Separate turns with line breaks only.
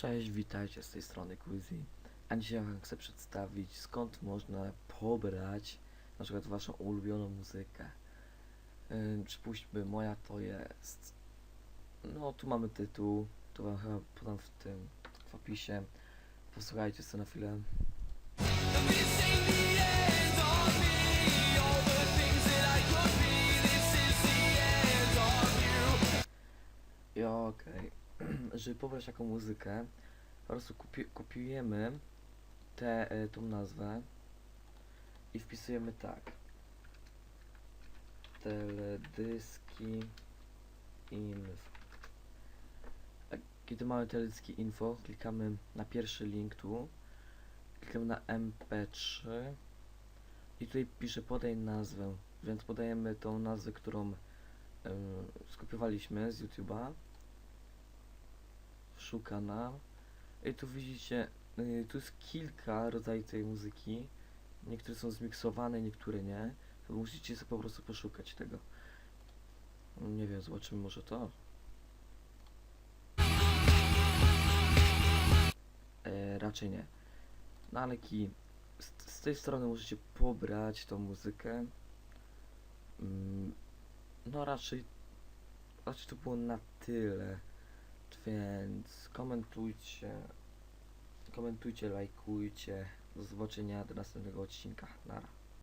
Cześć, witajcie z tej strony Quizy. A dzisiaj wam chcę przedstawić skąd można pobrać na przykład waszą ulubioną muzykę. Yy, przypuśćmy, moja to jest. No, tu mamy tytuł, to wam chyba podam w tym, w opisie. Posłuchajcie sobie na chwilę. I okej, żeby pobrać taką muzykę, po prostu kopiujemy tę e, tą nazwę i wpisujemy tak. Teledyski info. Tak, Kiedy mamy teledyski info, klikamy na pierwszy link tu, klikamy na mp3 i tutaj pisze podaj nazwę, więc podajemy tą nazwę, którą e, skopiowaliśmy z YouTube'a szuka nam. I tu widzicie y, tu jest kilka rodzajów tej muzyki. Niektóre są zmiksowane, niektóre nie. Musicie sobie po prostu poszukać tego. Nie wiem, zobaczymy może to. E, raczej nie. No ale ki z, z tej strony możecie pobrać tą muzykę. Mm, no raczej raczej to było na tyle więc komentujcie, komentujcie, lajkujcie. Do zobaczenia do następnego odcinka. Nara.